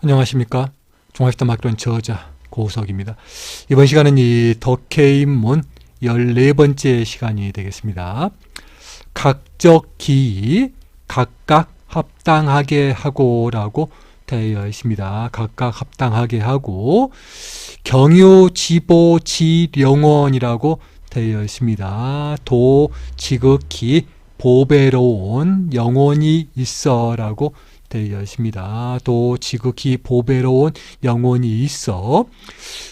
안녕하십니까. 종합시대 막론 저자 고우석입니다. 이번 시간은 이 덕혜인문 14번째 시간이 되겠습니다. 각적 기 각각 합당하게 하고라고 되어 있습니다. 각각 합당하게 하고 경유 지보 지령원이라고 되어 있습니다. 도 지극히 보배로운 영혼이 있어라고 되어 있습니다. 또 지극히 보배로운 영혼이 있어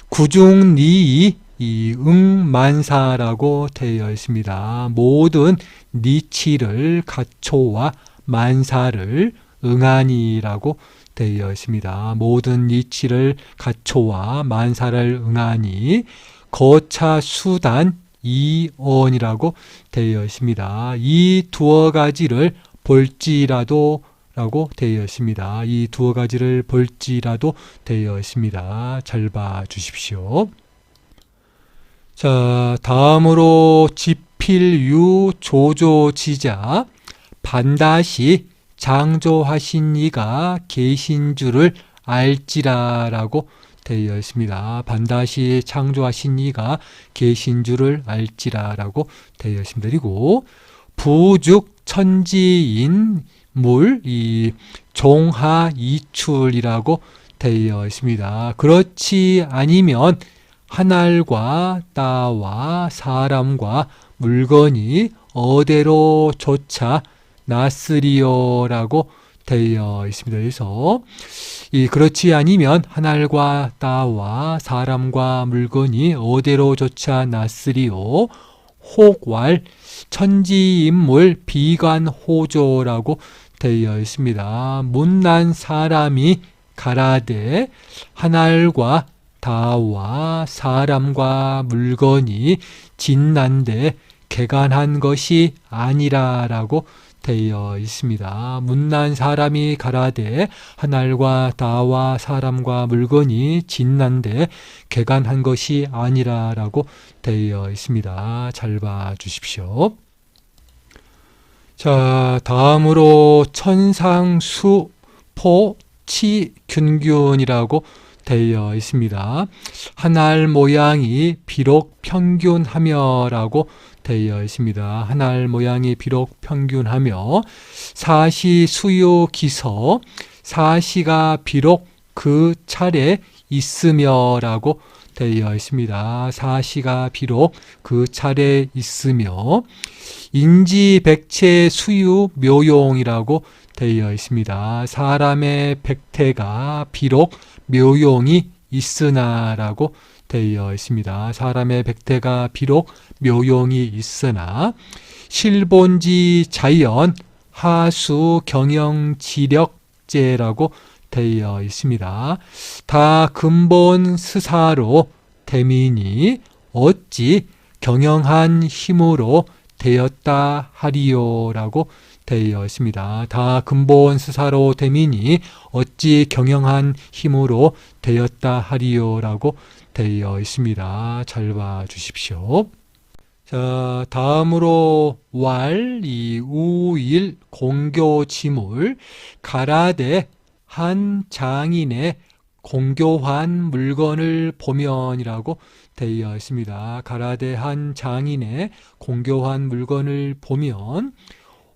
구중리 이 응만사라고 되어 있습니다. 모든 니치를 갖초와 만사를 응하니라고 되어 있습니다. 모든 니치를 갖초와 만사를 응하니 거차 수단 이언이라고 되어 있습니다. 이 두어 가지를 볼지라도 라고 되어 있습니다. 이 두어 가지를 볼지라도 되어 있습니다. 잘 봐 주십시오. 자, 다음으로 지필유 조조지자 반다시 장조하신 이가 계신 줄을 알지라라고 되어 있습니다. 반다시 창조하신 이가 계신 줄을 알지라라고 되어 있습니다. 그리고 부죽 천지인 물, 이 종하 이출이라고 되어 있습니다. 그렇지 아니면 하늘과 따와 사람과 물건이 어디로조차 나으리요라고 되어 있습니다. 그래서 이 그렇지 아니면 하늘과 따와 사람과 물건이 어디로조차 나으리요 혹왈 천지인물 비관호조라고 되어 있습니다. 못난 사람이 가라되 하늘과 다와 사람과 물건이 진난데 개간한 것이 아니라라고 되어 있습니다. 문난 사람이 가라되 하늘과 다와 사람과 물건이 진난데 개간한 것이 아니라라고 되어 있습니다. 잘 봐 주십시오. 자, 다음으로 천상수 포치 균균이라고 되어 있습니다. 하늘 모양이 비록 평균하며라고 되어 있습니다. 하늘 모양이 비록 평균하며 사시 수요 기서 사시가 비록 그 차례 있으며라고 되어 있습니다. 사시가 비록 그 차례 있으며 인지 백체 수유 묘용이라고 되어 있습니다. 사람의 백태가 비록 묘용이 있으나라고 되어 있습니다. 사람의 백태가 비록 묘용이 있으나 실본지 자연 하수 경영 지력제라고 되어 있습니다. 다 근본 스사로 대민이 어찌 경영한 힘으로 되었다 하리요라고 되어 있습니다. 다 근본 스사로 대민이 어찌 경영한 힘으로 되었다 하리요라고 되어 있습니다. 잘 봐 주십시오. 자, 다음으로 왈, 이 우일 공교지물 가라데 한 장인의 공교한 물건을 보면이라고 되어 있습니다. 가라데 한 장인의 공교한 물건을 보면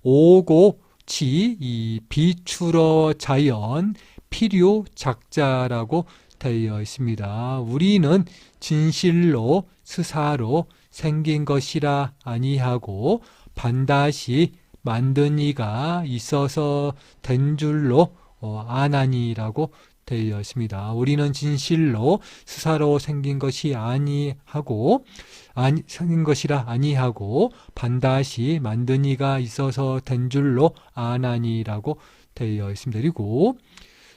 오고 지, 비추러 자연, 필요 작자라고 되어 있습니다. 우리는 진실로 스사로 생긴 것이라 아니하고 반드시 만든 이가 있어서 된 줄로 어, 아나니라고 되어 있습니다. 우리는 진실로 스사로 생긴 것이 아니하고 아니 생긴 것이라 아니하고 반드시 만든 이가 있어서 된 줄로 아나니라고 되어 있습니다. 그리고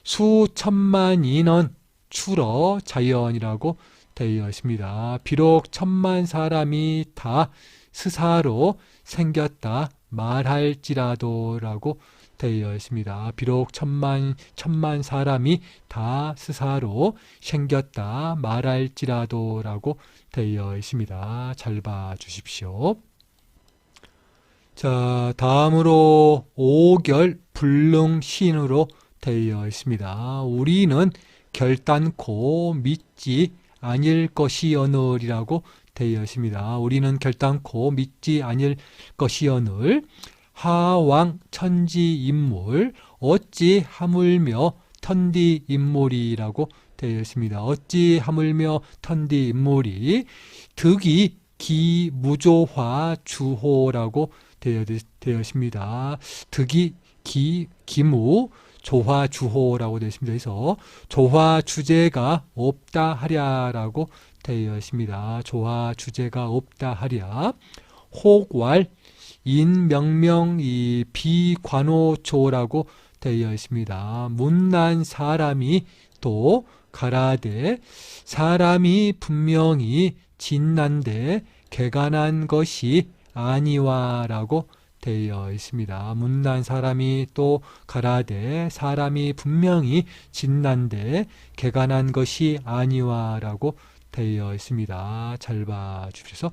수천만 인원 추러 자연이라고 되어 있습니다. 비록 천만 사람이 다 스사로 생겼다 말할지라도라고 되어 있습니다. 비록 천만 천만 사람이 다 스사로 생겼다 말할지라도라고 되어 있습니다. 잘 봐 주십시오. 자, 다음으로 오결 불능신으로 되어 있습니다. 우리는 결단코 믿지 아닐 것이오늘이라고 되어 있습니다. 우리는 결단코 믿지 아닐 것이오늘 하왕 천지 인물 어찌 하물며 천디 인물이라고 되어 있습니다. 어찌 하물며 천디 인물이 득이 기무조화 주호라고 되어 있습니다. 득이 기, 기무 조화 주호라고 되어 있습니다. 그래서 조화 주제가 없다 하랴라고 되어 있습니다. 조화 주제가 없다 하랴. 혹왈 인명명 이 비관호초라고 되어 있습니다. 문난 사람이 또 가라되 사람이 분명히 진난데 개간한 것이 아니와라고 되어 있습니다. 문난 사람이 또 가라되 사람이 분명히 진난데 개간한 것이 아니와라고 되어 있습니다. 잘 봐주셔서